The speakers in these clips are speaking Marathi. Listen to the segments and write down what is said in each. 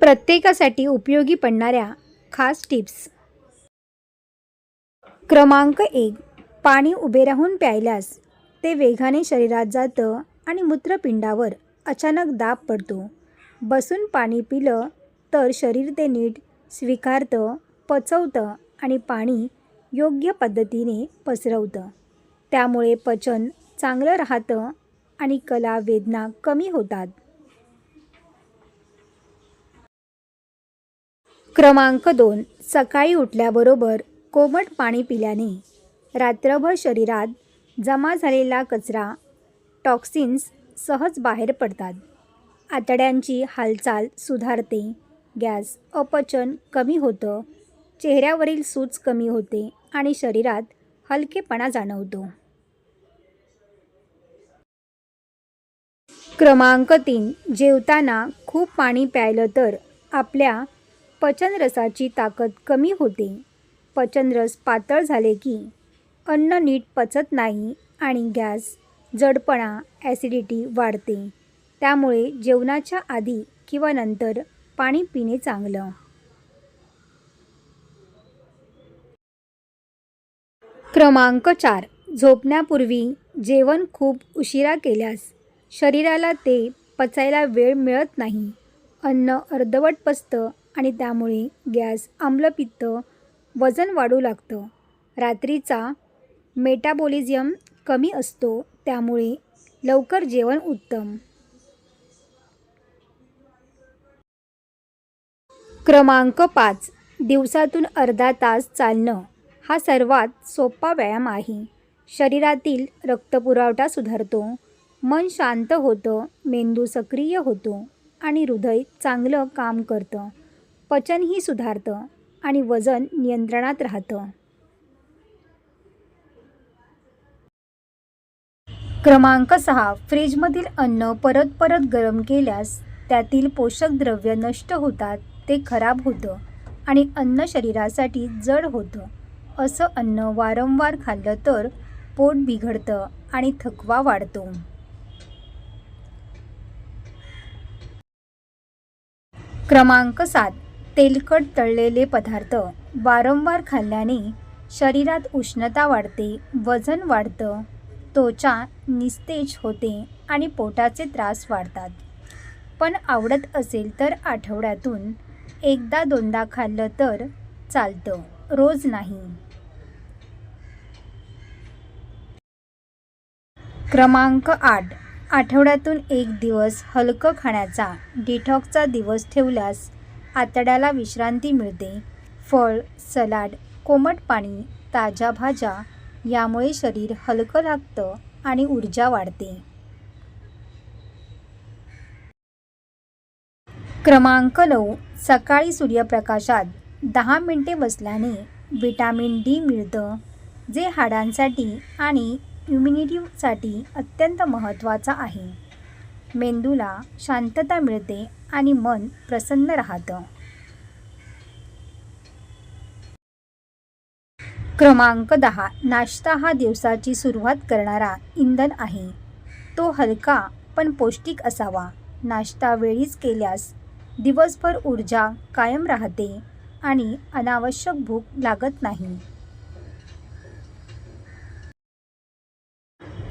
प्रत्येकासाठी उपयोगी पडणाऱ्या खास टिप्स. क्रमांक एक. पाणी उभे राहून प्यायल्यास ते वेगाने शरीरात जातं आणि मूत्रपिंडावर अचानक दाब पडतो. बसून पाणी पिलं तर शरीर ते नीट स्वीकारतं पचवतं आणि पाणी योग्य पद्धतीने पसरवतं. त्यामुळे पचन चांगलं राहतं आणि कला वेदना कमी होतात. क्रमांक दोन. सकाळी उठल्याबरोबर कोमट पाणी पिल्याने रात्रभर शरीरात जमा झालेला कचरा टॉक्सिन्स सहज बाहेर पडतात. आतड्यांची हालचाल सुधारते. गॅस अपचन कमी होतं. चेहऱ्यावरील सूज कमी होते आणि शरीरात हलकेपणा जाणवतो. क्रमांक तीन. जेवताना खूप पाणी प्यायलं तर आपल्या पचनरसाची ताकद कमी होते. पचनरस पातळ झाले की अन्न नीट पचत नाही आणि गॅस जडपणा ॲसिडिटी वाढते. त्यामुळे जेवणाच्या आधी किंवा नंतर पाणी पिणे चांगलं. क्रमांक चार. झोपण्यापूर्वी जेवण खूप उशिरा केल्यास शरीराला ते पचायला वेळ मिळत नाही. अन्न अर्धवट पचतं आणि त्यामुळे गॅस आम्लपित्त वजन वाढू लागतं. रात्रीचा मेटाबॉलिझम कमी असतो त्यामुळे लवकर जेवण उत्तम. क्रमांक पाच. दिवसातून अर्धा तास चालणं. हा सर्वात सोपा व्यायाम आहे. शरीरातील रक्तपुरवठा सुधारतो. मन शांत होतं मेंदू सक्रिय होतो. आणि हृदय चांगलं काम करतं. पचनही सुधारतं आणि वजन नियंत्रणात राहतं. क्रमांक सहा. फ्रीजमधील अन्न परत परत गरम केल्यास त्यातील पोषक द्रव्य नष्ट होतात ते खराब होतं आणि अन्न शरीरासाठी जड होतं. असं अन्न वारंवार खाल्लं तर पोट बिघडतं आणि थकवा वाढतो. क्रमांक सात तेलकट तळलेले पदार्थ. वारंवार खाल्ल्याने शरीरात उष्णता वाढते वजन वाढतं त्वचा निस्तेज होते आणि पोटाचे त्रास वाढतात. पण आवडत असेल तर आठवड्यातून एकदा दोनदा खाल्लं तर चालतं रोज नाही. क्रमांक आठ आठवड्यातून एक दिवस हलकं खाण्याचा डिटॉक्सचा दिवस ठेवल्यास आतड्याला विश्रांती मिळते. फळ सलाड कोमट पाणी ताज्या भाज्या यामुळे शरीर हलकं लागतं आणि ऊर्जा वाढते. क्रमांक नऊ. सकाळी सूर्यप्रकाशात दहा मिनटे बसल्याने विटॅमिन डी मिळतं जे हाडांसाठी आणि इम्युनिटीसाठी अत्यंत महत्त्वाचा आहे. मेंदूला शांतता मिळते आणि मन प्रसन्न राहतं. क्रमांक दहा. नाश्ता हा दिवसाची सुरुवात करणारा इंधन आहे. तो हलका पण पौष्टिक असावा. नाश्ता वेळीच केल्यास दिवसभर ऊर्जा कायम राहते आणि अनावश्यक भूक लागत नाही.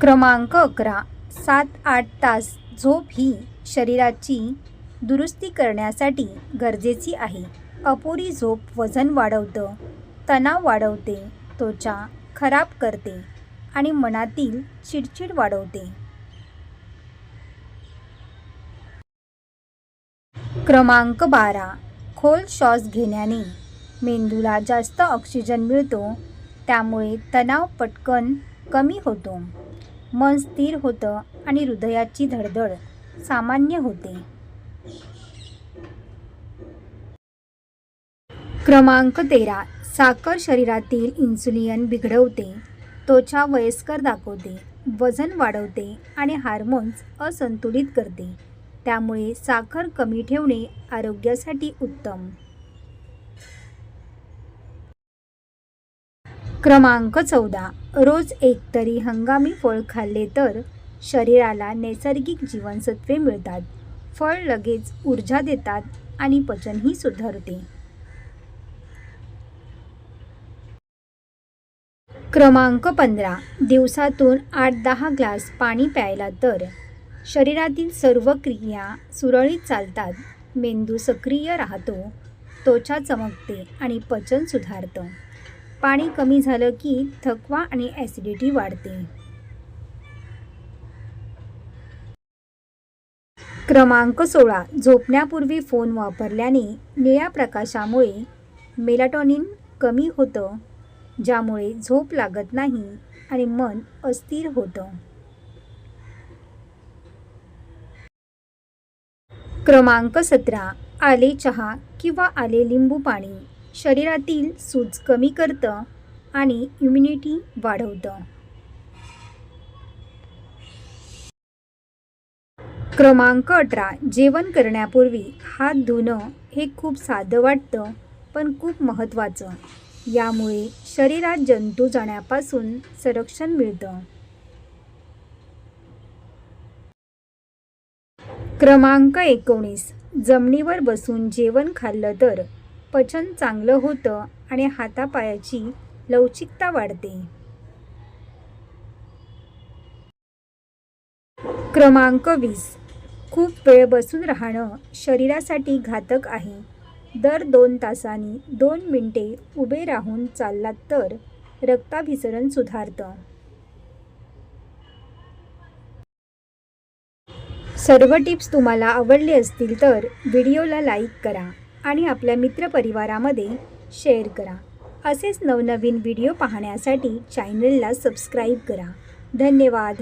क्रमांक अकरा सात आठ तास झोप ही शरीराची दुरुस्ती करण्यासाठी गरजेची आहे. अपुरी झोप वजन वाढवतं तणाव वाढवते त्वचा खराब करते आणि मनातील चिडचिड वाढवते. क्रमांक बारा खोल श्वास घेण्याने मेंदूला जास्त ऑक्सिजन मिळतो त्यामुळे तणाव पटकन कमी होतो. मन स्थिर होतं आणि हृदयाची धडधड सामान्य होते. क्रमांक तेरा. साखर शरीरातील इन्सुलिन बिघडवते त्वचा वयस्कर दाखवते वजन वाढवते आणि हार्मोन्स असंतुलित करते. त्यामुळे साखर कमी ठेवणे आरोग्यासाठी उत्तम. क्रमांक चौदा. रोज एकतरी हंगामी फळ खाल्ले तर शरीराला नैसर्गिक जीवनसत्वे मिळतात. फळ लगेच ऊर्जा देतात आणि पचनही सुधारते. क्रमांक पंधरा. दिवसातून आठ दहा ग्लास पाणी प्यायला तर शरीरातील सर्व क्रिया सुरळीत चालतात. मेंदू सक्रिय राहतो त्वचा चमकते आणि पचन सुधारतं. पाणी कमी झालं की थकवा आणि ॲसिडिटी वाढते. क्रमांक सोळा. झोपण्यापूर्वी फोन वापरल्याने निळ्या प्रकाशामुळे मेलाटॉनिन कमी होतं ज्यामुळे झोप लागत नाही आणि मन अस्थिर होतं. क्रमांक सतरा. आले चहा किंवा आले लिंबू पाणी शरीरातील सूज कमी करतं आणि इम्युनिटी वाढवतं. क्रमांक अठरा जेवण करण्यापूर्वी हात धुणं हे खूप साधं वाटतं पण खूप महत्त्वाचं. यामुळे शरीरात जंतू जाण्यापासून संरक्षण मिळतं. क्रमांक एकोणीस जमिनीवर बसून जेवण खाल्लं तर पचन चांगलं होतं आणि हातापायाची लवचिकता वाढते. क्रमांक वीस. खूप वेळ बसून राहणं शरीरासाठी घातक आहे. दर दोन तासांनी दोन मिनटे उभे राहून चाललात तर रक्ताभिसरण सुधारतं. सर्व टिप्स तुम्हाला आवडले असतील तर व्हिडिओला लाईक करा. आणि आपल्या मित्रपरिवारामध्ये शेअर करा. असेच नवनवीन व्हिडिओ पाहण्यासाठी चॅनलला सबस्क्राईब करा. धन्यवाद.